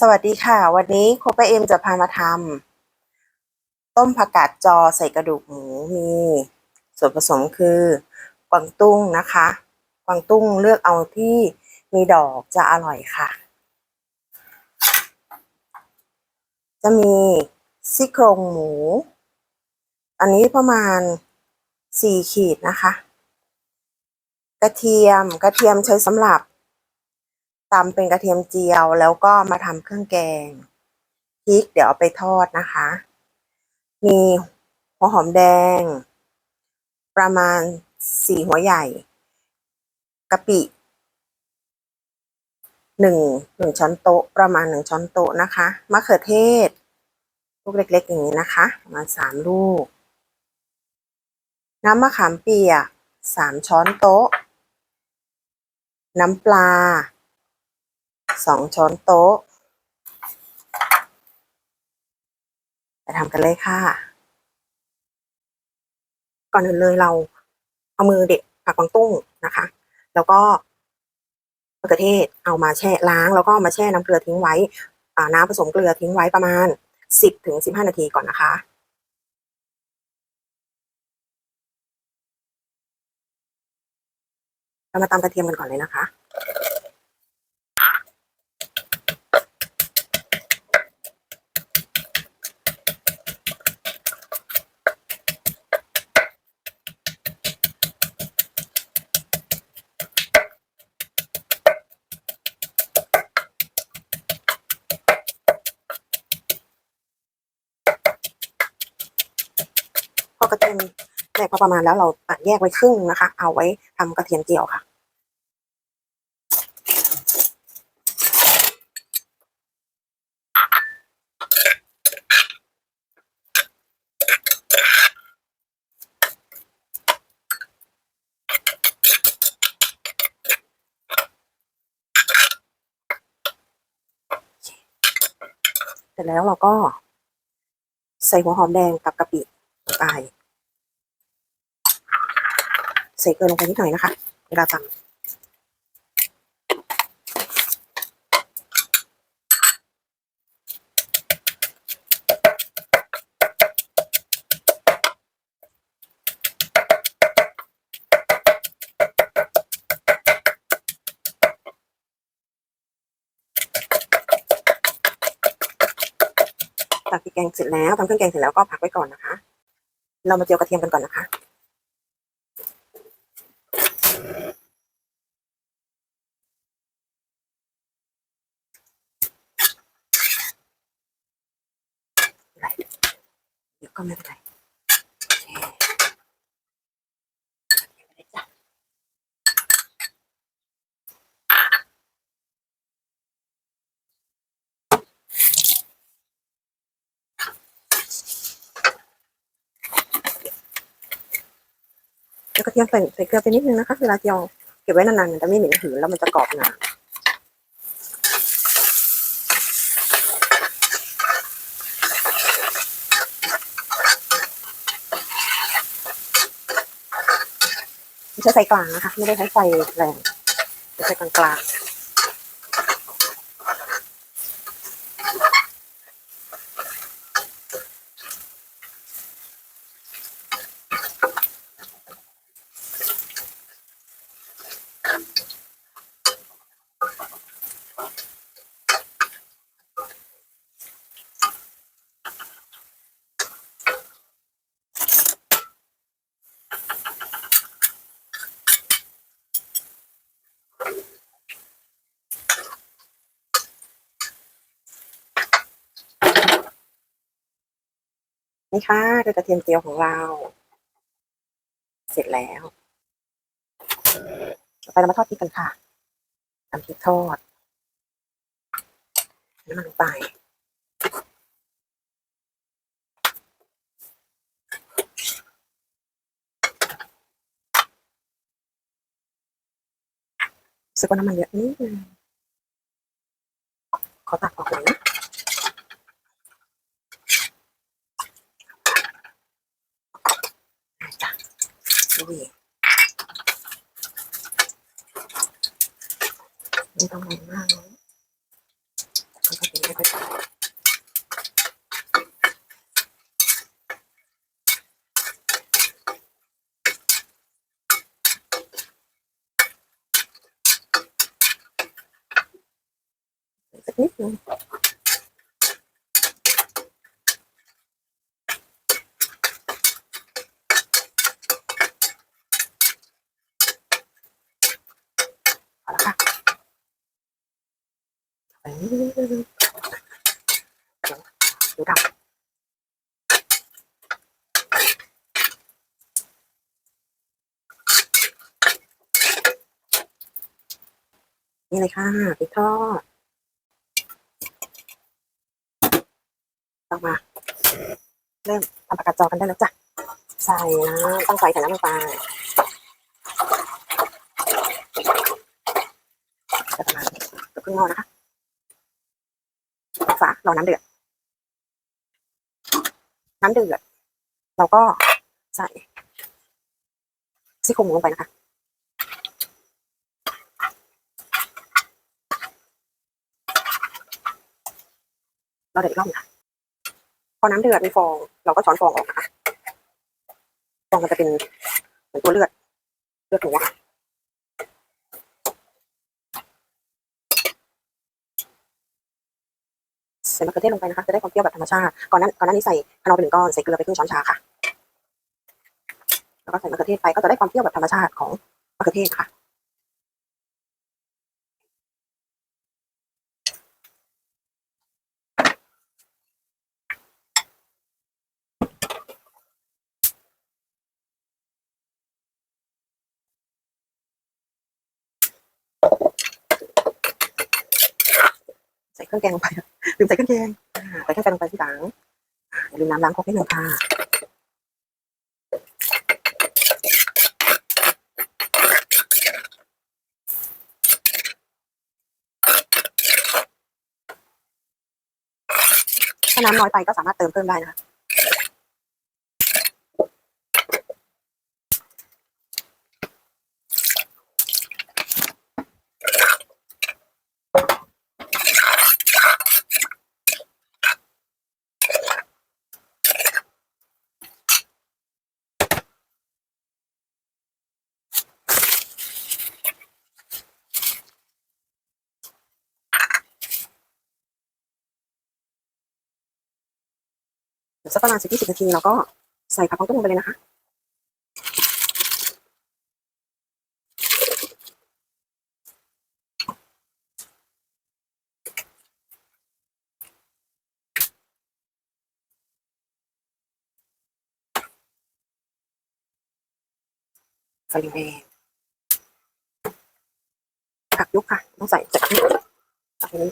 สวัสดีค่ะ วันนี้โคปเอ็มจะพามาทำต้มผักกาดจอใส่กระดูกหมูมี ส่วนผสมคือกวางตุ้งนะคะกวางตุ้งเลือกเอาที่มีดอกจะอร่อยค่ะ จะมีซี่โครงหมู อันนี้ประมาณสี่ขีดนะคะ กระเทียมกระเทียมใช้สำหรับ ตำเป็นกระเทียมเจียว แล้วก็มาทำเครื่องแกงพริกเดี๋ยวเอาไปทอดนะคะ มีหัวหอมแดง ประมาณสี่หัวใหญ่กะปิหนึ่งหนึ่งช้อนโต๊ะประมาณหนึ่งช้อนโต๊ะนะคะมะเขือเทศ ลูกเล็ก ๆ อย่างนี้นะคะ ประมาณสามลูก น้ำมะขามเปียกสามช้อนโต๊ะ น้ำปลา สองช้อนโต๊ะ ไปทำกันเลยค่ะ ก่อนอื่นเลยเราเอามือเด็ดผักกวางตุ้งนะคะ แล้วก็มะเขือเทศเอามาแช่ล้าง แล้วก็มาแช่น้ำเกลือทิ้งไว้น้ำผสมเกลือทิ้งไว้ประมาณสิบถึงสิบห้านาทีก่อนนะคะเรามาตำกระเทียมกันก่อนเลยนะคะ พอกระเทียมแตกพอประมาณแล้วเราแยกไว้ครึ่งนะคะ เอาไว้ทำกระเทียมเจียวค่ะ เสร็จแล้วเราก็ใส่หัวหอมแดงกับกะปิ ไป ใส่เกลือลงไปนิดหน่อยนะคะ เวลาตำตักพริกแกงเสร็จแล้วทำเครื่องแกงเสร็จแล้วก็พักไว้ก่อนนะคะ เรามาเจียวกระเทียมกันก่อนนะคะ เดี๋ยวก็ไม่เป็นไรโอเคไปเลยจ้ะ แล้วก็เทียมใส่ใส่เกลือไปนิดนึงนะคะ เวลาเจียวเก็บไว้นานๆมันจะไม่เหม็นหืนแล้วมันจะกรอบนาใช่ไฟกลางนะคะ ไม่ได้ใช้ไฟแรงใช้ไฟกลางๆ นี่ค่ะคือกระเทียมเจียวของเรา เสร็จแล้วไปเรามาทอดพริกกันค่ะทำพริกทอดน้ำมันลงไปสึกว่าน้ำมันเยอะนิดนึงขอตักออกหน่อยนะ ดูดิไม่ต้องแรงมากนะมันก็เป็น ค่อยๆสักนิดนึงเอาละค่ะไปนิ ดูดำนี่เลยค่ะพริกทอดต่อมา เริ่มทำปากกาจอกันได้แล้วจ้ะ ใส่นะตั้งใส่แต่น้ำลงไปจะประมาณเกือบครึ่งหม้อนะคะ รอน้ำเดือด น้ำเดือด เราก็ใส่ซี่โครงหมูลงไปนะคะ เราเดือดอีกรอบหนึ่งค่ะพอน้ำเดือดมีฟอง เราก็ช้อนฟองออกนะคะ ฟองมันจะเป็นเหมือนตัวเลือด เลือดหมูอะค่ะ ใส่มะเขือเทศลงไปนะคะ จะได้ความเปรี้ยวแบบธรรมชาติ ก่อนนั้นก่อนหน้านี้ใส่ขนมไปหนึ่งก้อน ใส่เกลือไปครึ่งช้อนชาค่ะ แล้วก็ใส่มะเขือเทศไปก็จะได้ความเปรี้ยวแบบธรรมชาติของมะเขือเทศค่ะใส่เครื่องแกงลงไป ลืมใส่เครื่องแกงอ่าใส่แค่ใส่ลงไปที่หลังอย่าลืมน้ำล้างครกนิดนึงค่ะถ้าน้ำน้อยไปก็สามารถเติมเพิ่มได้นะคะ สักประมาณสิบยี่สิบนาทีเราก็ใส่ผักของต้มลงไปเลยนะคะใส่แดงผักยุกค่ะ ต้องใส่ใส่ผักยุกผักนี้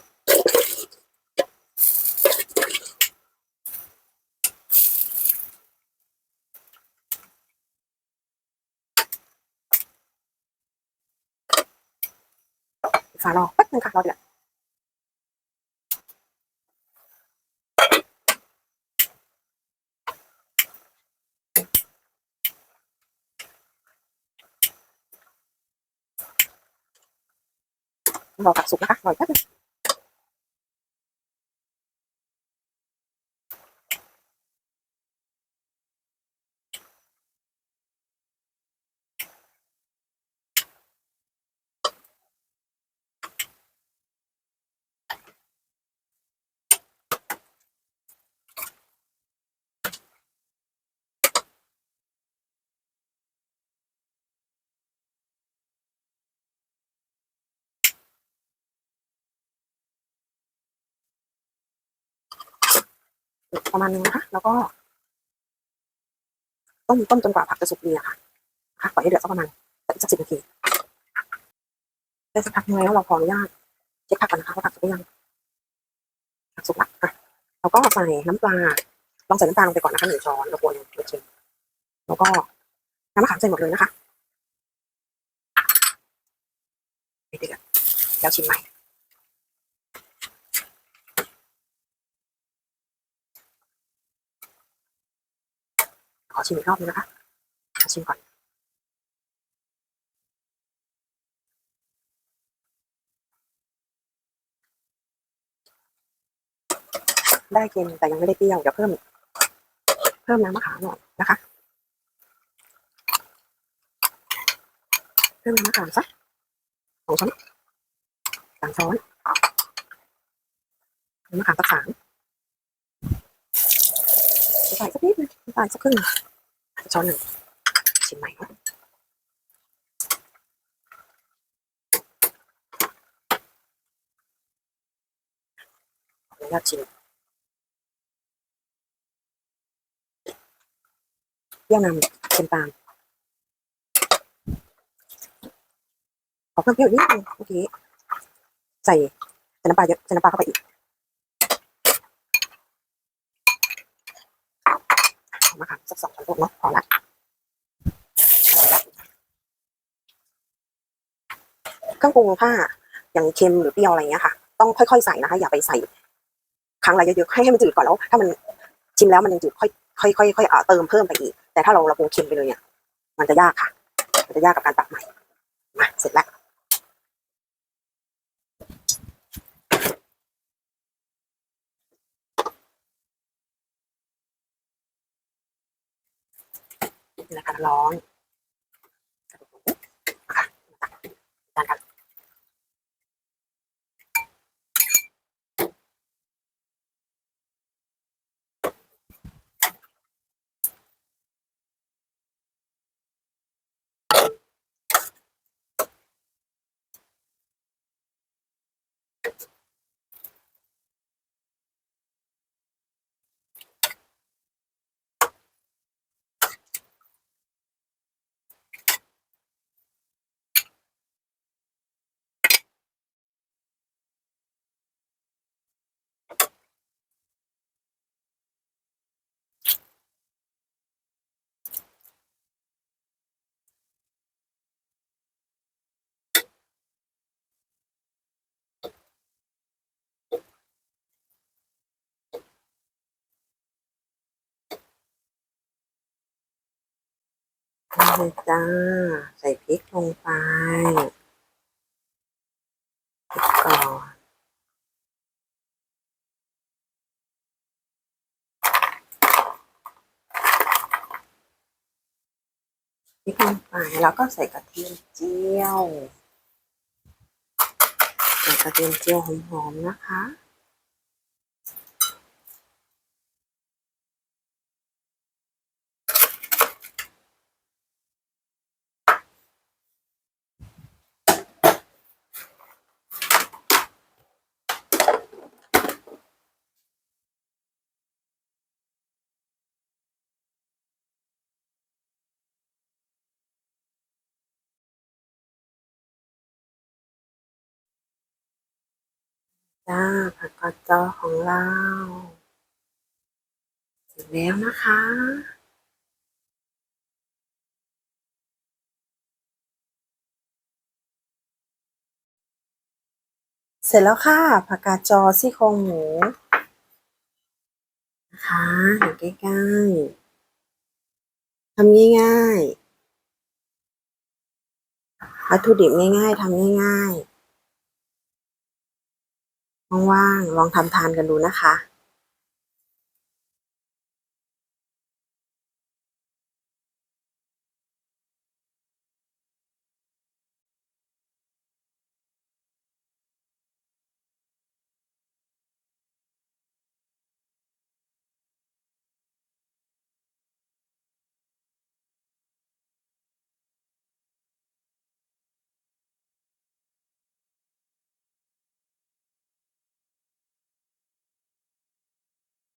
ฝารอแป๊บนึงค่ะรอเดือด รอผักสุกนะคะรออีกแป๊บนึง ประมาณนึงนะคะ แล้วก็ ต้มต้มจนกว่าผักจะสุกดีอะค่ะค่ะปล่อยให้เดือดสักประมาณสักสิบนาทีได้สักพักนึงแล้วเราขออนุญาตเช็คผักกันนะคะว่าผักสุกหรือยังผักสุกละอะเราก็ใส่น้ำปลาลองใส่น้ำตาลงไปก่อนนะคะหนึ่งช้อนแล้วกวนเค็มแล้วก็น้ำมะขามใส่หมดเลยนะคะเดือดแล้วชิมใหม่ ขอชิมอีกรอบนึงนะคะขอชิมก่อนได้เค็มแต่ยังไม่ได้เปรี้ยวเดี๋ยวเพิ่ม เพิ่มน้ำมะขามหน่อยนะคะ เพิ่มน้ำมะขามสักสองช้อนสามช้อนน้ำมะขามสักสามใส่สักนิดนึงน้ำตาลสักครึ่งช้อนหนึ่งชิมใหม่เนะขออนุญาตชิมเปรี้ยวนำเค็มตามขอเพิ่มเปรี้ยวนิดนึงเมื่อกี้ใส่ใส่น้ำปลาเยอะใส่น้ำปลาเข้าไปอีกเอามาค่ะ สักสองคนโต๊ะเนาะพอละเครื่องปรุงถ้าอย่างเค็มหรือเปรี้ยวอะไรเงี้ยค่ะ ต้องค่อยๆใส่นะคะ อย่าไปใส่ครั้งละเยอะๆให้ให้มันจืดก่อนแล้ว ถ้ามันชิมแล้วมันยังจืดค่อยค่อยค่อยค่อยเอ่อเติมเพิ่มไปอีก แต่ถ้าเราเราปรุงเค็มไปเลยเนี่ย มันจะยากค่ะ มันจะยากกับการปรับใหม่มาเสร็จแล้ว นี่แหละค่ะ ร้อน นี่เลยจ้า ใส่พริกลงไปพริกก่อนพริกลงไปแล้วก็ใส่กระเทียมเจียว ใส่กระเทียมเจียวหอมๆนะคะ จ้าผักกาดจอของเราเสร็จแล้วนะคะ เสร็จแล้วค่ะผักกาดจอซี่โครงหมูนะคะอยู่ใกล้ๆทำง่ายๆวัตถุดิบง่ายๆทำง่ายๆ ว่างๆลองทำทานกันดูนะคะ